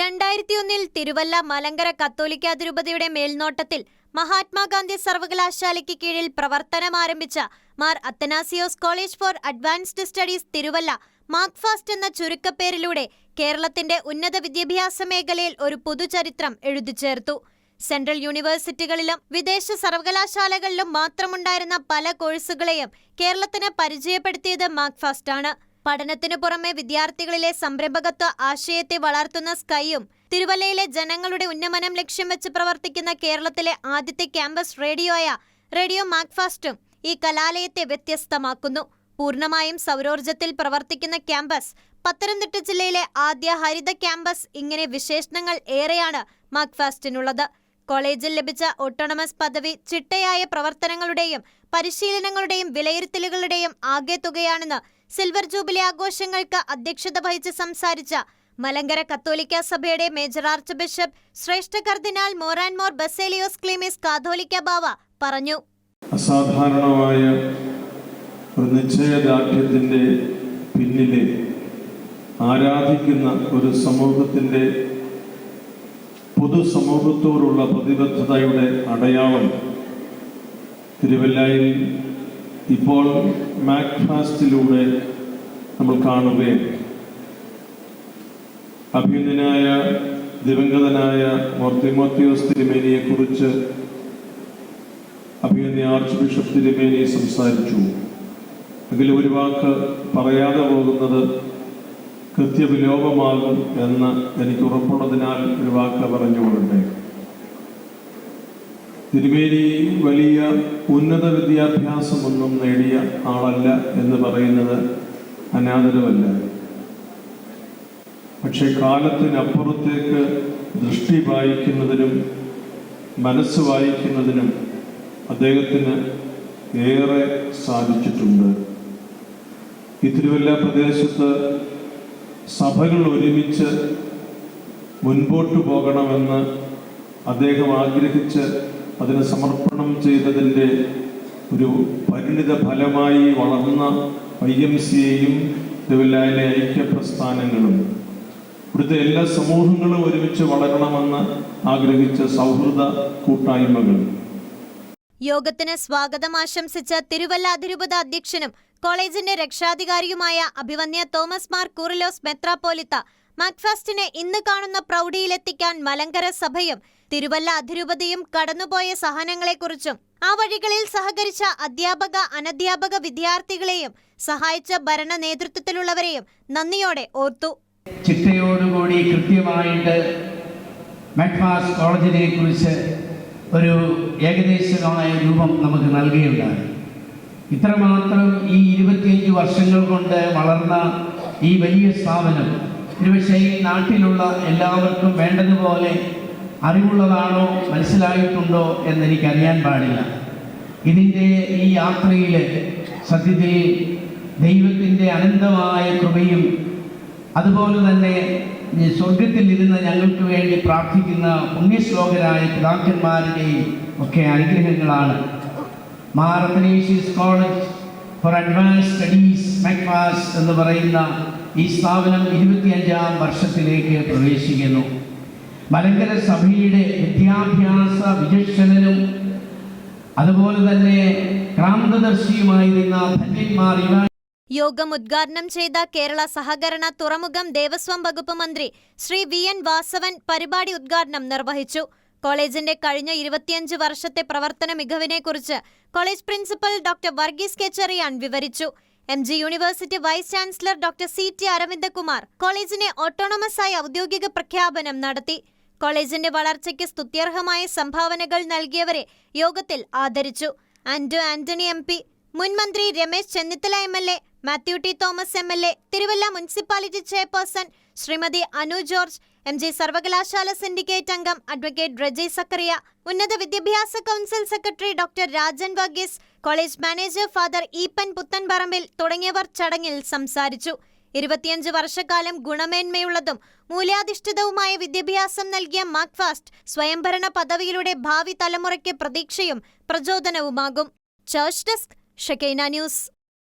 രണ്ടായിരത്തിയൊന്നിൽ തിരുവല്ല മലങ്കര കത്തോലിക്ക തിരുപതിയുടെ മേൽനോട്ടത്തിൽ മഹാത്മാഗാന്ധി സർവകലാശാലയ്ക്ക് കീഴിൽ പ്രവർത്തനമാരംഭിച്ച Mar Athanasios college for advanced studies Thiruvalla MACFAST എന്ന ചുരുക്കപ്പേരിലൂടെ കേരളത്തിന്റെ ഉന്നത വിദ്യാഭ്യാസ മേഖലയിൽ ഒരു പുതുചരിത്രം എഴുതിച്ചേർത്തു സെൻട്രൽ യൂണിവേഴ്സിറ്റികളിലും വിദേശ സർവകലാശാലകളിലും മാത്രമുണ്ടായിരുന്ന പല കോഴ്സുകളെയും കേരളത്തിന് പരിചയപ്പെടുത്തിയത് മാർക്ഫാസ്റ്റ് ആണ് പഠനത്തിനു പുറമെ വിദ്യാർത്ഥികളിലെ സംരംഭകത്വ ആശയത്തെ വളർത്തുന്ന സ്കൈയും തിരുവല്ലയിലെ ജനങ്ങളുടെ ഉന്നമനം ലക്ഷ്യം വെച്ച് പ്രവർത്തിക്കുന്ന കേരളത്തിലെ ആദ്യത്തെ ക്യാമ്പസ് റേഡിയോയ റേഡിയോ മാക്ഫാസ്റ്റും ഈ കലാലയത്തെ വ്യത്യസ്തമാക്കുന്നു. പൂർണമായും സൗരോർജത്തിൽ പ്രവർത്തിക്കുന്ന ക്യാമ്പസ് പത്തനംതിട്ട ജില്ലയിലെ ആദ്യ ഹരിത ക്യാമ്പസ് ഇങ്ങനെ വിശേഷണങ്ങൾ ഏറെയാണ് മാക്ഫാസ്റ്റിനുള്ളത്. കോളേജിൽ ലഭിച്ച ഓട്ടോണമസ് പദവി ചിട്ടയായ പ്രവർത്തനങ്ങളുടെയും പരിശീലനങ്ങളുടെയും വിലയിരുത്തലുകളുടെയും ആകെ തുകയാണെന്ന് സിൽവർ ജൂബിലി ആഘോഷങ്ങൾക്ക് അധ്യക്ഷത വഹിച്ച് സംസാരിച്ച മലങ്കര കത്തോലിക്ക സഭയുടെ മേജർ ആർച്ച് ബിഷപ്പ് ശ്രേഷ്ഠ കർദിനാൾ മോറാൻമോർ ബസേലിയോസ് ക്ലീമിസ് കാതോലിക്ക ബാവ പറഞ്ഞു. അസാധാരണമായ ഒരു നിശ്ചയദാർഢ്യത്തിന്റെ പിന്നിലെ ആരാധിക്കുന്ന ഒരു സമൂഹത്തിന്റെ പൊതുസമൂഹത്തോടുള്ള പ്രതിബദ്ധതയുടെ അടയാളം തിരുവല്ലയിൽ ഇപ്പോൾ മാക്ഫാസ്റ്റിലൂടെ നമ്മൾ കാണുകയും അഭിനന്ദനായ ദിവംഗതനായ മോർത്തിമോത്തിയോസ് തിരുമേനിയെക്കുറിച്ച് അഭിനന്ദ ആർച്ച് ബിഷപ്പ് തിരുമേനി സംസാരിച്ചു. അതിൽ ഒരു വാക്ക് പറയാതെ പോകുന്നത് കൃത്യവിലോപമാകും എന്ന് എനിക്ക് ഉറപ്പുള്ളതിനാൽ ഒരു വാക്ക് പറഞ്ഞുകൊള്ളട്ടെ. തിരുമേനി വലിയ ഉന്നത വിദ്യാഭ്യാസമൊന്നും നേടിയ ആളല്ല എന്ന് പറയുന്നത് അനാദരമല്ല പക്ഷെ കാലത്തിനപ്പുറത്തേക്ക് ദൃഷ്ടി വായിക്കുന്നതിനും മനസ്സ് വായിക്കുന്നതിനും അദ്ദേഹത്തിന് ഏറെ സാധിച്ചിട്ടുണ്ട്. ഈ തിരുവല്ല പ്രദേശത്ത് സഭകൾ ഒരുമിച്ച് മുൻപോട്ട് പോകണമെന്ന് അദ്ദേഹം ആഗ്രഹിച്ച് അതിന് സമർപ്പണം ചെയ്തതിന്റെ ഒരു പരിണിത ഫലമായി വളർന്ന ഐ എം സിയെയും തിരുവല്ലയിലെ ഐക്യപ്രസ്ഥാനങ്ങളും ഇവിടുത്തെ എല്ലാ സമൂഹങ്ങളും ഒരുമിച്ച് വളരണമെന്ന് ആഗ്രഹിച്ച സൗഹൃദ കൂട്ടായ്മകൾ. യോഗത്തിന് സ്വാഗതം ആശംസിച്ച തിരുവല്ല അതിരൂപത അധ്യക്ഷനും കോളേജിന്റെ രക്ഷാധികാരിയുമായ അഭിവന്യ തോമസ് മാർ കൂറിലോസ് മെത്രാപ്പോലിത്ത മാക്ഫാസ്റ്റിനെ ഇന്ന് കാണുന്ന പ്രൗഢിയിലെത്തിക്കാൻ മലങ്കര സഭയും തിരുവല്ല അതിരൂപതയും കടന്നുപോയ സഹനങ്ങളെക്കുറിച്ചും ആ വഴികളിൽ സഹകരിച്ച അധ്യാപക അനധ്യാപക വിദ്യാർത്ഥികളെയും സഹായിച്ച ഭരണ നേതൃത്വത്തിലുള്ളവരെയും നന്ദിയോടെ ഓർത്തു. ചിട്ടയോടുകൂടി കൃത്യമായിട്ട് മെഡ്മാസ് കോളേജിനെ കുറിച്ച് ഒരു ഏകദേശമായ രൂപം നമുക്ക് നൽകുകയുണ്ടായി ഇത്രമാത്രം ഈ ഇരുപത്തിയഞ്ച് വർഷങ്ങൾ കൊണ്ട് വളർന്ന ഈ വലിയ സ്ഥാപനം ഒരുപക്ഷെ ഈ നാട്ടിലുള്ള എല്ലാവർക്കും വേണ്ടതുപോലെ അറിവുള്ളതാണോ മനസ്സിലായിട്ടുണ്ടോ എന്നെനിക്കറിയാൻ പാടില്ല. ഇതിന്റെ ഈ യാത്രയിൽ സത്യത്തിൽ ദൈവത്തിന്റെ അനന്തമായ കൃപയും അതുപോലെ തന്നെ സ്വർഗത്തിൽ ഇരുന്ന് ഞങ്ങൾക്ക് വേണ്ടി പ്രാർത്ഥിക്കുന്ന പുണ്യശ്ലോകരായ പിതാക്കന്മാരുടെയും ഒക്കെ അനുഗ്രഹങ്ങളാണ്. Mar Athanasius college for advance studies മെക്വാസ് എന്ന് പറയുന്ന ഈ സ്ഥാപനം ഇരുപത്തിയഞ്ചാം വർഷത്തിലേക്ക് പ്രവേശിക്കുന്നു. മലങ്കര സഭയുടെ വിദ്യാഭ്യാസ വിചക്ഷണനും അതുപോലെ തന്നെ ക്രാന്തദർശിയുമായിരുന്ന ധന്യന്മാർ യോഗം ഉദ്ഘാടനം ചെയ്ത കേരള സഹകരണ തുറമുഖം ദേവസ്വം വകുപ്പ് മന്ത്രി ശ്രീ വി എൻ വാസവൻ പരിപാടി ഉദ്ഘാടനം നിർവഹിച്ചു. കോളേജിന്റെ കഴിഞ്ഞ ഇരുപത്തിയഞ്ച് വർഷത്തെ പ്രവർത്തന മികവിനെക്കുറിച്ച് college principal doctor Varghese Kechariyan വിവരിച്ചു. M G university vice chancellor doctor C T Aravindakumar കോളേജിനെ ഓട്ടോണമസ് ആയി ഔദ്യോഗിക പ്രഖ്യാപനം നടത്തി. കോളേജിന്റെ വളർച്ചയ്ക്ക് സ്തുത്യർഹമായ സംഭാവനകൾ നൽകിയവരെ യോഗത്തിൽ ആദരിച്ചു. ആന്റോ ആന്റണി എം പി മുൻ മന്ത്രി Ramesh Chennithala M L A Mathew T Thomas M L A Thiruvalla municipality chairperson Shrimati Anu George M G സർവകലാശാല സിൻഡിക്കേറ്റ് അംഗം അഡ്വക്കേറ്റ് റജി സക്കറിയ ഉന്നത വിദ്യാഭ്യാസ council secretary doctor Rajan Varghese college manager father Eappen Puthenparambil തുടങ്ങിയവർ ചടങ്ങിൽ സംസാരിച്ചു. ഇരുപത്തിയഞ്ച് വർഷക്കാലം ഗുണമേന്മയുള്ളതും മൂല്യാധിഷ്ഠിതവുമായ വിദ്യാഭ്യാസം നൽകിയ മാക്ഫാസ്റ്റ് സ്വയംഭരണ പദവിയിലൂടെ ഭാവി തലമുറയ്ക്ക് പ്രതീക്ഷയും പ്രചോദനവുമാകും. Church desk Shekinah news.